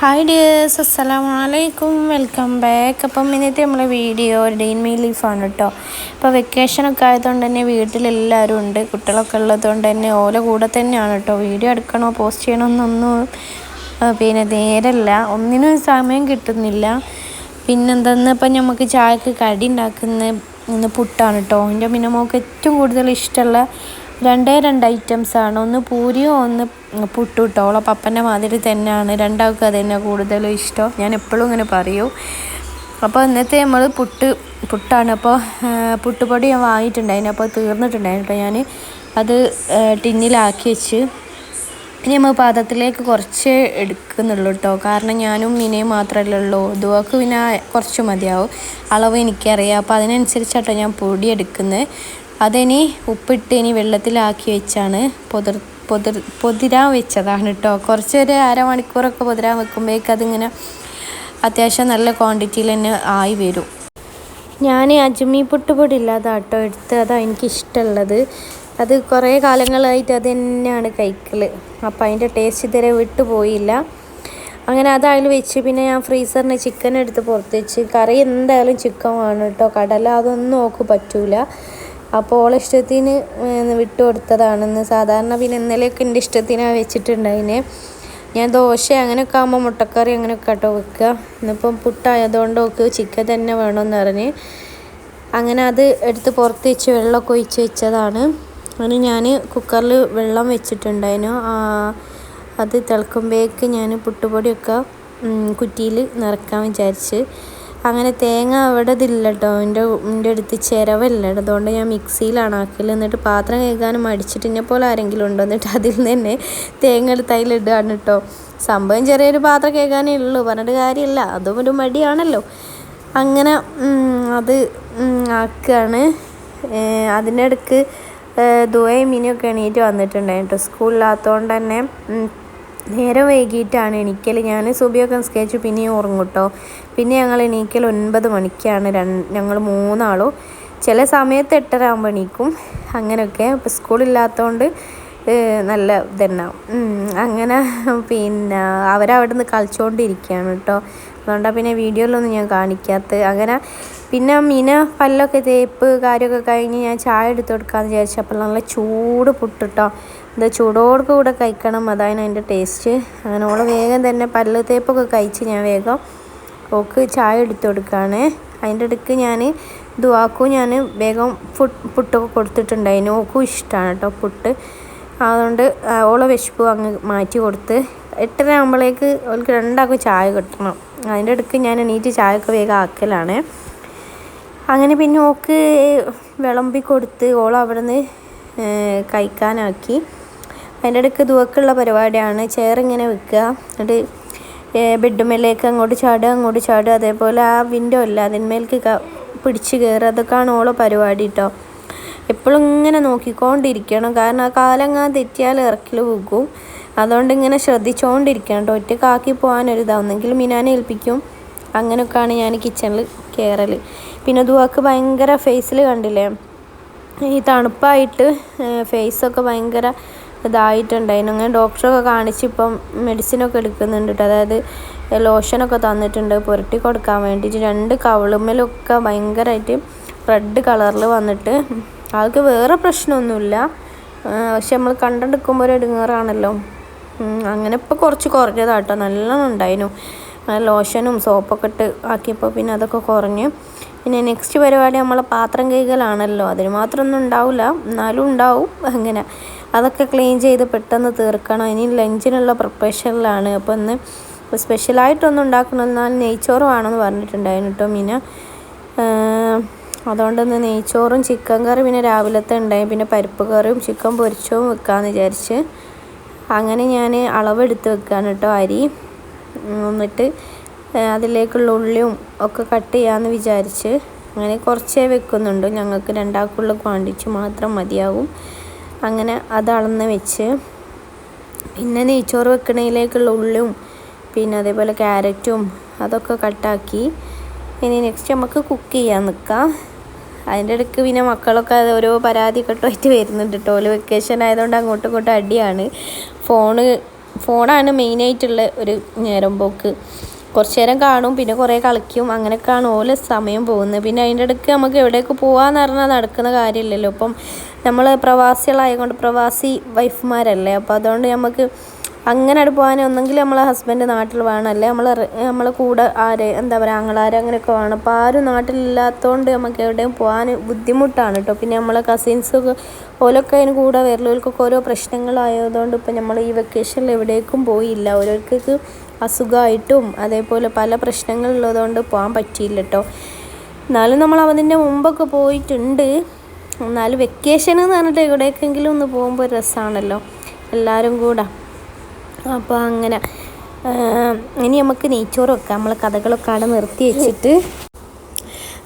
Hi dears അസ്സലാമു അലൈക്കും welcome back അപ്പം ഇന്നത്തെ നമ്മളെ വീഡിയോ ഡെയിൻ മീ ലീഫാണ് കേട്ടോ ഇപ്പോൾ വെക്കേഷനൊക്കെ ആയതുകൊണ്ട് തന്നെ വീട്ടിലെല്ലാവരും ഉണ്ട്. കുട്ടികളൊക്കെ ഉള്ളതുകൊണ്ട് തന്നെ ഓല കൂടെ തന്നെയാണ് കേട്ടോ വീഡിയോ എടുക്കണോ പോസ്റ്റ് ചെയ്യണമെന്നൊന്നും പിന്നെ നേരല്ല. ഒന്നിനും സമയം കിട്ടുന്നില്ല. പിന്നെന്തെന്ന് ഇപ്പം നമുക്ക് ചായക്ക് കടി ഉണ്ടാക്കുന്ന പുട്ടാണ് കേട്ടോ എന്റെ പിന്നെ മോൾക്ക് ഏറ്റവും കൂടുതൽ ഇഷ്ടമുള്ള രണ്ടേ രണ്ട് ഐറ്റംസ് ആണ്. ഒന്ന് പൂരിയോ ഒന്ന് പുട്ടു കേട്ടോ ഓളെ പപ്പന്റെ മാതിരി തന്നെയാണ്. രണ്ടാൾക്കും അത് തന്നെ കൂടുതലും ഇഷ്ടം. ഞാൻ എപ്പോഴും ഇങ്ങനെ പറയൂ. അപ്പോൾ ഇന്നത്തെ നമ്മൾ പുട്ട് പുട്ടാണ്. അപ്പോൾ പുട്ടുപൊടി ഞാൻ വാങ്ങിയിട്ടുണ്ടായിരുന്നു. അപ്പോൾ തീർന്നിട്ടുണ്ടായിരുന്നു. അപ്പോൾ ഞാൻ അത് ടിന്നിലാക്കി വെച്ച് ഇനി നമ്മൾ പാത്രത്തിലേക്ക് കുറച്ച് എടുക്കുന്നുള്ളൂ കേട്ടോ കാരണം ഞാനും മീനയും മാത്രമല്ലേ ഉള്ളൂ. ദുവക്ക് പിന്നെ കുറച്ച് മതിയാവും. അളവ് എനിക്കറിയാം. അപ്പോൾ അതിനനുസരിച്ചാട്ടോ ഞാൻ പൊടി എടുക്കുന്നത് അതിനി ഉപ്പിട്ട് ഇനി വെള്ളത്തിലാക്കി വെച്ചാണ് പൊതിർ പൊതിർ പൊതിരാൻ വെച്ചതാണ് കേട്ടോ കുറച്ചൊരു അരമണിക്കൂറൊക്കെ പൊതിരാൻ വെക്കുമ്പോഴേക്കും അതിങ്ങനെ അത്യാവശ്യം നല്ല ക്വാണ്ടിറ്റിയിൽ തന്നെ ആയി വരും. ഞാൻ അജ്മി പുട്ടുപൊടി കേട്ടോ എടുത്ത് അതാണ് എനിക്കിഷ്ടമുള്ളത്. അത് കുറേ കാലങ്ങളായിട്ട് അത് തന്നെയാണ് കഴിക്കൽ അപ്പം അതിന്റെ ടേസ്റ്റ് ഇതുവരെ വിട്ടു പോയില്ല. അങ്ങനെ അതായാലും വെച്ച് പിന്നെ ഞാൻ ഫ്രീസറിന് ചിക്കൻ എടുത്ത് പുറത്ത് വെച്ച്. കറി എന്തായാലും ചിക്കൻ വേണം കേട്ടോ കടല അതൊന്നും നോക്ക് പറ്റൂല. അപ്പോൾ ഓളെ ഇഷ്ടത്തിന് വിട്ടു കൊടുത്തതാണെന്ന്. സാധാരണ പിന്നെ ഇന്നലെയൊക്കെ എന്റെ ഇഷ്ടത്തിനാണ് വെച്ചിട്ടുണ്ടായിനെ. ഞാൻ ദോശ അങ്ങനെയൊക്കെ ആകുമ്പോൾ മുട്ടക്കറി അങ്ങനെയൊക്കെ കേട്ടോ വെക്കുക ഇന്നിപ്പം പുട്ടായതുകൊണ്ട് ഒക്കെ ചിക്കൻ തന്നെ വേണമെന്ന് പറഞ്ഞ്. അങ്ങനെ അത് എടുത്ത് പുറത്ത് വെച്ച് വെള്ളമൊക്കെ ഒഴിച്ച് വെച്ചതാണ്. അങ്ങനെ ഞാൻ കുക്കറിൽ വെള്ളം വെച്ചിട്ടുണ്ടായിരുന്നു അത് തിളക്കുമ്പോഴേക്ക് ഞാൻ പുട്ടുപൊടിയൊക്കെ കുറ്റിയിൽ നിറക്കാൻ വിചാരിച്ച്. അങ്ങനെ തേങ്ങ അവിടെ ഇതില്ല കേട്ടോ എന്റെ എന്റെ അടുത്ത് ചിരവല്ല. അതുകൊണ്ട് ഞാൻ മിക്സിയിലാണ് ആക്കൽ എന്നിട്ട് പാത്രം കഴുകാനും അടിച്ചിട്ട് എന്നെ പോലെ ആരെങ്കിലും ഉണ്ടോ എന്നിട്ട് അതിൽ നിന്ന് തന്നെ തേങ്ങ എടുത്ത് അതിലിടുകയാണ് കേട്ടോ സംഭവം ചെറിയൊരു പാത്രം കേൾക്കാനേ ഉള്ളൂ. പറഞ്ഞിട്ട് കാര്യമില്ല. അതും ഒരു മടിയാണല്ലോ. അങ്ങനെ അത് ആക്കുകയാണ്. അതിന്റെ ഇടയ്ക്ക് ദുബായും മീനൊക്കെ എണീറ്റ് വന്നിട്ടുണ്ടായിരുന്നു സ്കൂളിലാത്തതുകൊണ്ട് തന്നെ നേരം വൈകിട്ടാണ് എണീക്കൽ. ഞാൻ സുബിയൊക്കെ സ്കെച്ച് പിന്നെയും ഉറങ്ങും കേട്ടോ പിന്നെ ഞങ്ങൾ എണീക്കൽ ഒൻപത് മണിക്കാണ്. രണ്ട് ഞങ്ങൾ മൂന്നാളും. ചില സമയത്ത് എട്ടര ആകുമ്പോൾ എണീക്കും. അങ്ങനെയൊക്കെ. ഇപ്പോൾ സ്കൂളില്ലാത്തതുകൊണ്ട് നല്ല ഇതന്നെ. അങ്ങനെ പിന്നെ അവരവിടെ നിന്ന് കളിച്ചുകൊണ്ടിരിക്കുകയാണ് കേട്ടോ. അതുകൊണ്ടാണ് പിന്നെ വീഡിയോയിലൊന്നും ഞാൻ കാണിക്കാത്തത്. അങ്ങനെ പിന്നെ മീന പല്ലൊക്കെ തേപ്പ് കാര്യമൊക്കെ കഴിഞ്ഞ് ഞാൻ ചായ എടുത്ത് കൊടുക്കാമെന്ന് വിചാരിച്ചപ്പോൾ നല്ല ചൂട് പുട്ടിട്ടോ എന്താ ചൂടോട് കൂടെ കഴിക്കണം അതാണ് അതിന്റെ ടേസ്റ്റ്. അങ്ങനെ ഓൾ വേഗം തന്നെ പല്ല് തേപ്പൊക്കെ കഴിച്ച് ഞാൻ വേഗം ഓക്ക് ചായ എടുത്തു കൊടുക്കുകയാണ്. അതിന്റെ ഇടയ്ക്ക് ഞാൻ ദുവാക്കും ഞാൻ വേഗം ഫുഡ് പുട്ടൊക്കെ കൊടുത്തിട്ടുണ്ടായിരുന്നു. ഓക്കും ഇഷ്ടമാണ് കേട്ടോ പുട്ട്. അതുകൊണ്ട് ഓളെ വിശപ്പ് അങ്ങ് മാറ്റി കൊടുത്ത് എട്ടര ആകുമ്പോഴേക്ക് ഓൾക്ക് രണ്ടാൾക്കും ചായ കിട്ടണം. അതിന്റെ ഇടയ്ക്ക് ഞാൻ എണീറ്റ് ചായയൊക്കെ വേഗം ആക്കലാണ്. അങ്ങനെ പിന്നെ ഓക്ക് വിളമ്പി കൊടുത്ത് ഓൾ അവിടെ നിന്ന് കഴിക്കാനാക്കി. അതിന്റെ ഇടയ്ക്ക് ദുവക്കുള്ള പരിപാടിയാണ്. ചെയറിങ്ങനെ വെക്കുക. എന്നിട്ട് ബെഡുമേലേക്ക് അങ്ങോട്ട് ചാടുക അങ്ങോട്ട് ചാടുക. അതേപോലെ ആ വിൻഡോ ഇല്ല. അതിന്മേലേക്ക് പിടിച്ച് കയറുക അതൊക്കെയാണ് ഓളെ പരിപാടി കേട്ടോ എപ്പോഴും ഇങ്ങനെ നോക്കിക്കൊണ്ടിരിക്കണം. കാരണം ആ കാലങ്ങാൻ തെറ്റിയാൽ ഇറക്കിൽ പോകും. അതുകൊണ്ട് ഇങ്ങനെ ശ്രദ്ധിച്ചുകൊണ്ടിരിക്കണം കേട്ടോ ഒറ്റക്കാക്കി പോകാനൊരു ഇതാവുന്നെങ്കിൽ മിനാനെ ഏൽപ്പിക്കും. അങ്ങനെയൊക്കെയാണ് ഞാൻ കിച്ചണിൽ കയറൽ പിന്നെ ദുവാക്ക് ഭയങ്കര ഫേസിൽ കണ്ടില്ലേ? ഈ തണുപ്പായിട്ട് ഫേസൊക്കെ ഭയങ്കര ഇതായിട്ടുണ്ടായിരുന്നു. അങ്ങനെ ഡോക്ടറൊക്കെ കാണിച്ച് ഇപ്പം മെഡിസിനൊക്കെ എടുക്കുന്നുണ്ട് കേട്ടോ അതായത് ലോഷനൊക്കെ തന്നിട്ടുണ്ട് പുരട്ടി കൊടുക്കാൻ വേണ്ടിയിട്ട്. രണ്ട് കവിളുമ്മലൊക്കെ ഭയങ്കരമായിട്ട് റെഡ് കളറിൽ വന്നിട്ട്. ആൾക്ക് വേറെ പ്രശ്നമൊന്നുമില്ല. പക്ഷെ നമ്മൾ കണ്ടെടുക്കുമ്പോൾ ഒരു ഇടുങ്ങാറാണല്ലോ അങ്ങനെ ഇപ്പോൾ കുറച്ച് കുറഞ്ഞതാട്ടോ. നല്ലോണം ഉണ്ടായിരുന്നു ലോഷനും സോപ്പൊക്കെ ഇട്ട് ആക്കിയപ്പോൾ പിന്നെ അതൊക്കെ കുറഞ്ഞ്. പിന്നെ നെക്സ്റ്റ് പരിപാടി നമ്മളെ പാത്രം കൈകലാണല്ലോ. അതിന് മാത്രമൊന്നും ഉണ്ടാവില്ല. എന്നാലും ഉണ്ടാവും. അങ്ങനെ. അതൊക്കെ ക്ലീൻ ചെയ്ത് പെട്ടെന്ന് തീർക്കണം. ഇനി ലഞ്ചിനുള്ള പ്രിപ്പറേഷനിലാണ് അപ്പോൾ ഒന്ന് സ്പെഷ്യലായിട്ടൊന്നും ഉണ്ടാക്കണമെന്നാൽ നെയ്ച്ചോറ് വേണമെന്ന് പറഞ്ഞിട്ടുണ്ടായിരുന്നു കേട്ടോ മീന. അതുകൊണ്ട് ഇന്ന് നെയ്ച്ചോറും ചിക്കൻ കറി പിന്നെ രാവിലത്തെ ഉണ്ടായി. പിന്നെ പരിപ്പ് കറിയും ചിക്കൻ പൊരിച്ചതും വെക്കാമെന്ന് വിചാരിച്ച് അങ്ങനെ ഞാൻ അളവെടുത്ത് വെക്കുകയാണ് കേട്ടോ അരി. എന്നിട്ട് അതിലേക്കുള്ള ഉള്ളിയും ഒക്കെ കട്ട് ചെയ്യാമെന്ന് വിചാരിച്ച് അങ്ങനെ കുറച്ചേ വെക്കുന്നുണ്ട്. ഞങ്ങൾക്ക് രണ്ടാൾക്കുള്ള ക്വാണ്ടിറ്റി മാത്രം മതിയാവും. അങ്ങനെ അത് അളന്ന് വെച്ച്. പിന്നെ നെയ്ച്ചോറ് വെക്കണതിലേക്കുള്ള ഉള്ളും പിന്നെ അതേപോലെ ക്യാരറ്റും അതൊക്കെ കട്ടാക്കി. ഇനി നെക്സ്റ്റ് നമുക്ക് കുക്ക് ചെയ്യാൻ നിൽക്കാം അതിന്റെ ഇടയ്ക്ക് പിന്നെ മക്കളൊക്കെ ഓരോ പരാതി കെട്ടുമായിട്ട് വരുന്നുണ്ട് കേട്ടോ ഓൽ വെക്കേഷൻ ആയതുകൊണ്ട് അങ്ങോട്ടും ഇങ്ങോട്ടും അടിയാണ്. ഫോണ് ഫോണാണ് മെയിനായിട്ടുള്ള ഒരു നേരം പോക്ക്. കുറച്ച് നേരം കാണും പിന്നെ കുറേ കളിക്കും. അങ്ങനെയൊക്കെയാണ് ഓല സമയം പോകുന്നത്. പിന്നെ അതിന്റെ ഇടയ്ക്ക് നമുക്ക് എവിടേക്ക് പോകാമെന്ന് പറഞ്ഞാൽ നടക്കുന്ന കാര്യമില്ലല്ലോ. ഇപ്പം നമ്മൾ പ്രവാസികളായതുകൊണ്ട് പ്രവാസി വൈഫ്മാരല്ലേ? അപ്പോൾ അതുകൊണ്ട് നമുക്ക് അങ്ങനെ അവിടെ പോകാൻ ഒന്നെങ്കിൽ നമ്മളെ ഹസ്ബൻഡ് നാട്ടിൽ വേണം. അല്ലേ? നമ്മൾ നമ്മളെ കൂടെ ആര് എന്താ പറയുക ആങ്ങളാര് അങ്ങനെയൊക്കെ വേണം. അപ്പോൾ ആരും നാട്ടിലില്ലാത്തതുകൊണ്ട് നമുക്ക് എവിടെയും പോകാൻ ബുദ്ധിമുട്ടാണ് കേട്ടോ. പിന്നെ നമ്മളെ കസിൻസൊക്കെ ഓലൊക്കെ അതിന് കൂടെ വരലോൽക്കൊക്കെ ഓരോ പ്രശ്നങ്ങളായതുകൊണ്ട് ഇപ്പം നമ്മൾ ഈ വെക്കേഷനിൽ എവിടേക്കും പോയില്ല. ഓരോരുത്തർക്ക് അസുഖമായിട്ടും അതേപോലെ പല പ്രശ്നങ്ങളുള്ളതുകൊണ്ട് പോകാൻ പറ്റിയില്ല കേട്ടോ. എന്നാലും നമ്മൾ അതിന്റെ മുമ്പൊക്കെ പോയിട്ടുണ്ട്. എന്നാലും വെക്കേഷൻ എന്ന് പറഞ്ഞിട്ട് എവിടേക്കെങ്കിലും ഒന്ന് പോകുമ്പോൾ ഒരു രസമാണല്ലോ എല്ലാവരും കൂടെ. അപ്പോൾ അങ്ങനെ ഇനി നമുക്ക് നെയ്ച്ചോറ് വെക്കാം നമ്മൾ കഥകളൊക്കെ അവിടെ നിർത്തി വെച്ചിട്ട്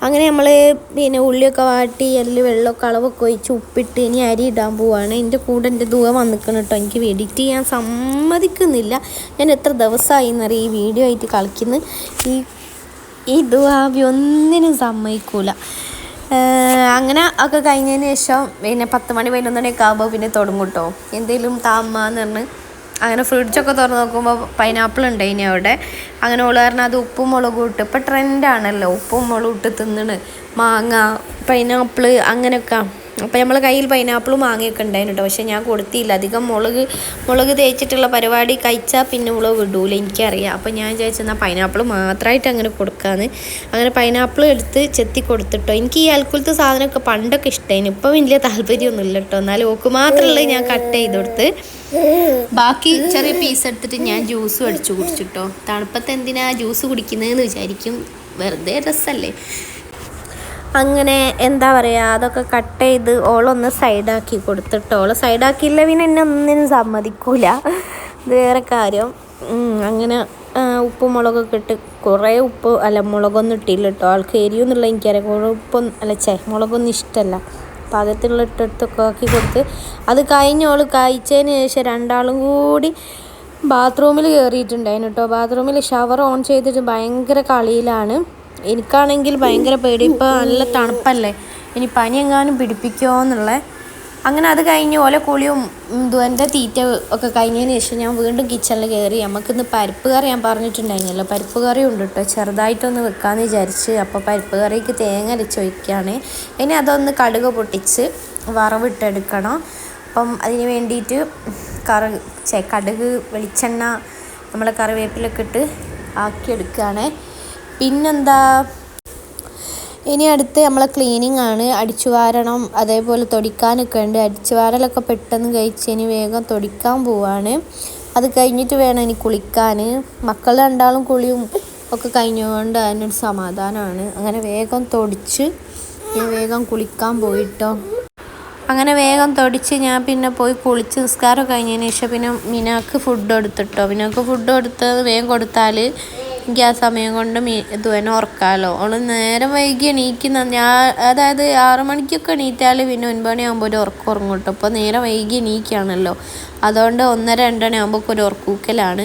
അങ്ങനെ നമ്മൾ പിന്നെ ഉള്ളിയൊക്കെ വാട്ടി എല്ല് വെള്ളമൊക്കെ അളവൊക്കെ ഒഴിച്ച് ഉപ്പിട്ട് ഇനി അരി ഇടാൻ പോവാണ്. എന്റെ കൂടെ എന്റെ ദുവ വന്നിക്കണം കേട്ടോ എനിക്ക് എഡിറ്റ് ചെയ്യാൻ സമ്മതിക്കുന്നില്ല. ഞാൻ എത്ര ദിവസമായി എന്നറിയാം ഈ വീഡിയോ ആയിട്ട് കളിക്കുന്നത് ഈ ഈ ദുവാബി ഒന്നിനും സമ്മതിക്കൂല. അങ്ങനെ ഒക്കെ കഴിഞ്ഞതിന് ശേഷം പിന്നെ പത്ത് മണി പതിനൊന്ന് മണിയൊക്കെ ആകുമ്പോൾ പിന്നെ തുടങ്ങും കേട്ടോ എന്തെങ്കിലും താമ്മ എന്ന് പറഞ്ഞ് അങ്ങനെ ഫ്രിഡ്ജൊക്കെ തുറന്ന് നോക്കുമ്പോൾ പൈനാപ്പിൾ ഉണ്ട് ഇനി അവിടെ. അങ്ങനെ ഓൾ പറഞ്ഞാൽ അത് ഉപ്പും മുളകും ഇട്ട്. ഇപ്പം ട്രെൻഡാണല്ലോ ഉപ്പും മുളകും ഇട്ട് തിന്നണ്. മാങ്ങ പൈനാപ്പിൾ അങ്ങനെയൊക്കെ. അപ്പോൾ നമ്മൾ കയ്യിൽ പൈനാപ്പിളും മാങ്ങയൊക്കെ ഉണ്ടായിരുന്നു കേട്ടോ പക്ഷേ ഞാൻ കൊടുത്തില്ല. അധികം മുളക് മുളക് തേച്ചിട്ടുള്ള പരിപാടി കഴിച്ചാൽ പിന്നെ മുളക് വിടൂല എനിക്കറിയാം. അപ്പോൾ ഞാൻ വിചാരിച്ചെന്നാൽ പൈനാപ്പിൾ മാത്രമായിട്ട് അങ്ങനെ കൊടുക്കാമെന്ന് അങ്ങനെ പൈനാപ്പിൾ എടുത്ത് ചെത്തി കൊടുത്തിട്ടോ. എനിക്ക് ഈ അൽക്കുലത്തെ സാധനമൊക്കെ പണ്ടൊക്കെ ഇഷ്ടമായിരുന്നു ഇപ്പം വലിയ താല്പര്യമൊന്നുമില്ല കേട്ടോ എന്നാലും ഓക്ക് മാത്രമുള്ളത് ഞാൻ കട്ട് ചെയ്ത് കൊടുത്ത്. ബാക്കി ചെറിയ പീസ് എടുത്തിട്ട് ഞാൻ ജ്യൂസും അടിച്ചു കുടിച്ചിട്ടോ. തണുപ്പത്ത് എന്തിനാ ജ്യൂസ് കുടിക്കുന്നതെന്ന് വിചാരിക്കും. വെറുതെ രസമല്ലേ അങ്ങനെ എന്താ പറയുക അതൊക്കെ കട്ട് ചെയ്ത് ഓളൊന്ന് സൈഡാക്കി കൊടുത്തിട്ട് ഓൾ സൈഡാക്കിയില്ല പിന്നെ എന്നെ ഒന്നിനും സമ്മതിക്കൂല. വേറെ കാര്യം. അങ്ങനെ ഉപ്പും മുളകൊക്കെ ഇട്ട് കുറേ ഉപ്പ് അല്ല മുളകൊന്നും ഇട്ടില്ല കേട്ടോ. ആൾക്ക് എരിയൊന്നുള്ള എനിക്കറിയാം. കുറേ ഉപ്പൊന്നും അല്ല ചേ മുളകൊന്നും ഇഷ്ടമല്ല പാകത്തിലുള്ള ഇട്ടെടുത്തൊക്കെ ആക്കി കൊടുത്ത് അത് കഴിഞ്ഞോൾ കഴിച്ചതിന് ശേഷം രണ്ടാളും കൂടി ബാത്റൂമിൽ കയറിയിട്ടുണ്ടായിരുന്നു കേട്ടോ. ബാത്റൂമിൽ ഷവർ ഓൺ ചെയ്തിട്ട് ഭയങ്കര കളിയിലാണ്. എനിക്കാണെങ്കിൽ ഭയങ്കര പേടി. ഇപ്പോൾ നല്ല തണുപ്പല്ലേ? ഇനി പനി എങ്ങാനും പിടിപ്പിക്കുമോ അങ്ങനെ അത് കഴിഞ്ഞ് ഓല കുളിയും എന്റെ തീറ്റ ഒക്കെ കഴിഞ്ഞതിന് ശേഷം ഞാൻ വീണ്ടും കിച്ചണിൽ കയറി. നമുക്കിന്ന് പരിപ്പ് കറി ഞാൻ പറഞ്ഞിട്ടുണ്ടായിരുന്നല്ലോ. പരിപ്പ് കറി ഉണ്ട് കേട്ടോ ചെറുതായിട്ടൊന്ന് വെക്കാമെന്ന് വിചാരിച്ച് അപ്പോൾ പരിപ്പ് കറിക്ക് തേങ്ങ അരച്ച് വയ്ക്കുകയാണ് ഇനി അതൊന്ന് കടുക് പൊട്ടിച്ച് വറവിട്ടെടുക്കണം. അപ്പം അതിന് വേണ്ടിയിട്ട് കറി കടുക് വെളിച്ചെണ്ണ നമ്മളെ കറിവേപ്പിലൊക്കെ ഇട്ട് ആക്കിയെടുക്കുകയാണ് പിന്നെന്താ? ഇനി അടുത്ത് നമ്മളെ ക്ലീനിങ് ആണ്. അടിച്ചു വാരണം അതേപോലെ തൊടിക്കാനൊക്കെ ഉണ്ട്. അടിച്ചു വാരലൊക്കെ പെട്ടെന്ന് കഴിച്ച് ഇനി വേഗം തൊടിക്കാൻ പോവാണ്. അത് കഴിഞ്ഞിട്ട് വേണം ഇനി കുളിക്കാൻ മക്കൾ രണ്ടാളും കുളിയും ഒക്കെ കഴിഞ്ഞുകൊണ്ട് അതിനൊരു സമാധാനമാണ് അങ്ങനെ വേഗം തൊടിച്ച് ഞാൻ വേഗം കുളിക്കാൻ പോയിട്ടോ. അങ്ങനെ വേഗം തൊടിച്ച് ഞാൻ പിന്നെ പോയി കുളിച്ച് നിസ്കാരം കഴിഞ്ഞതിന് ശേഷം പിന്നെ മിനാക്ക് ഫുഡ് കൊടുത്തിട്ടോ. മിനാക്ക് ഫുഡ് കൊടുത്തത് വേഗം കൊടുത്താൽ എനിക്ക് ആ സമയം കൊണ്ട് മീ ഇതുവനെ ഉറക്കാമല്ലോ അവൾ നേരം വൈകി എണീക്കുന്ന ഞാൻ അതായത് ആറ് മണിക്കൊക്കെ എണീറ്റാൽ പിന്നെ ഒൻപത് മണിയാകുമ്പോൾ ഒരു ഉറക്കം ഉറങ്ങും കേട്ടോ അപ്പോൾ നേരം വൈകി എണീക്കുകയാണല്ലോ അതുകൊണ്ട് ഒന്നര രണ്ടണ ആകുമ്പോൾ ഒരു ഉറക്കൂക്കലാണ്.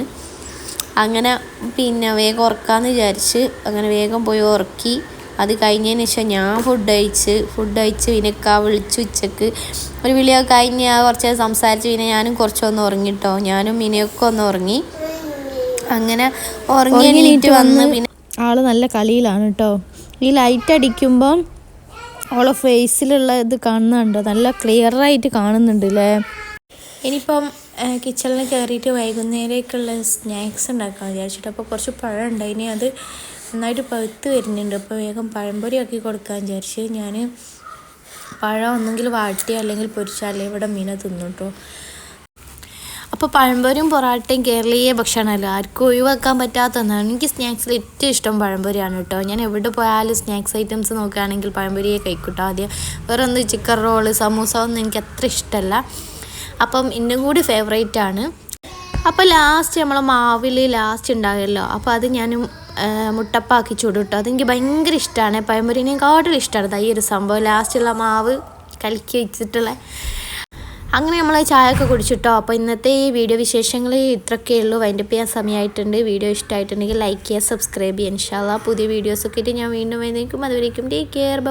അങ്ങനെ പിന്നെ വേഗം ഉറക്കാമെന്ന് വിചാരിച്ച് അങ്ങനെ വേഗം പോയി ഉറക്കി. അത് കഴിഞ്ഞതിന് ശേഷം ഞാൻ ഫുഡ് കഴിച്ച് ഫുഡ് കഴിച്ച് വിനക്ക വിളിച്ചു ഉച്ചയ്ക്ക്. ഒരു വിളിയൊക്കെ കഴിഞ്ഞ് കുറച്ച് സംസാരിച്ച് പിന്നെ ഞാനും കുറച്ചൊന്ന് ഉറങ്ങിട്ടോ ഞാനും മിനയൊക്കെ ഒന്ന് ഉറങ്ങി. അങ്ങനെ ഉറങ്ങി എണീറ്റ് വന്ന് പിന്നെ ആൾ നല്ല കളിയിലാണ് കേട്ടോ. ഈ ലൈറ്റ് അടിക്കുമ്പം അവളെ ഫേസിലുള്ള ഇത് കാണുന്നുണ്ടോ. നല്ല ക്ലിയർ ആയിട്ട് കാണുന്നുണ്ട് അല്ലേ ഇനിയിപ്പം കിച്ചണിൽ കയറിയിട്ട് വൈകുന്നേരേക്കുള്ള സ്നാക്സ് ഉണ്ടാക്കാൻ വിചാരിച്ചിട്ട് അപ്പോൾ കുറച്ച് പഴം ഉണ്ട് ഇനി അത് നന്നായിട്ട് പഴുത്ത് വരുന്നുണ്ട്. അപ്പോൾ വേഗം പഴംപൊരി ആക്കി കൊടുക്കാൻ വിചാരിച്ച് ഞാൻ പഴം ഒന്നെങ്കിൽ വാട്ടി അല്ലെങ്കിൽ പൊരിച്ചാലേ ഇവിടെ മീനെ തിന്നു കേട്ടോ അപ്പോൾ പഴംപൊരിയും പൊറാട്ടയും കേരളീയ ഭക്ഷണമല്ലോ? ആർക്കും ഒഴിവാക്കാൻ പറ്റാത്ത ഒന്നാണ് എനിക്ക് സ്നാക്സിൽ ഏറ്റവും ഇഷ്ടം പഴംപൊരിയാണ് കേട്ടോ. ഞാൻ എവിടെ പോയാലും സ്നാക്സ് ഐറ്റംസ് നോക്കുകയാണെങ്കിൽ പഴംപൊരിയെ കഴിക്കൂട്ടോ ആദ്യം. വേറെ ഒന്ന് ചിക്കൻ റോൾ സമൂസ ഒന്നും എനിക്ക് അത്ര ഇഷ്ടമല്ല. അപ്പം ഇന്നും കൂടി ഫേവറേറ്റ് ആണ്. അപ്പോൾ ലാസ്റ്റ് നമ്മൾ മാവിൽ ലാസ്റ്റ് ഉണ്ടാകുമല്ലോ അപ്പോൾ അത് ഞാൻ മുട്ടപ്പാക്കി ചുടും കേട്ടോ. അതെനിക്ക് ഭയങ്കര ഇഷ്ടമാണ് പഴംപൊരിനെക്കാട്ടിലും ഇഷ്ടമാണ് ഈ ഒരു സംഭവം. ലാസ്റ്റുള്ള മാവ് കലക്കി വെച്ചിട്ടുള്ള അങ്ങനെ നമ്മൾ ചായ ഒക്കെ കുടിച്ചിട്ടോ? അപ്പോൾ ഇന്നത്തെ ഈ വീഡിയോ വിശേഷങ്ങൾ ഇത്രയൊക്കെ ഉള്ളൂ. വൈൻഡപ്പ് ചെയ്യാൻ സമയമായിട്ടുണ്ട് വീഡിയോ ഇഷ്ടമായിട്ടുണ്ടെങ്കിൽ ലൈക്ക് ചെയ്യുക സബ്സ്ക്രൈബ് ചെയ്യുക. ഇൻഷാല്ല പുതിയ വീഡിയോസൊക്കെ ആയിട്ട് ഞാൻ വീണ്ടും വരുന്നേക്കും അതുവരേക്കും ടേക്ക് കെയർ.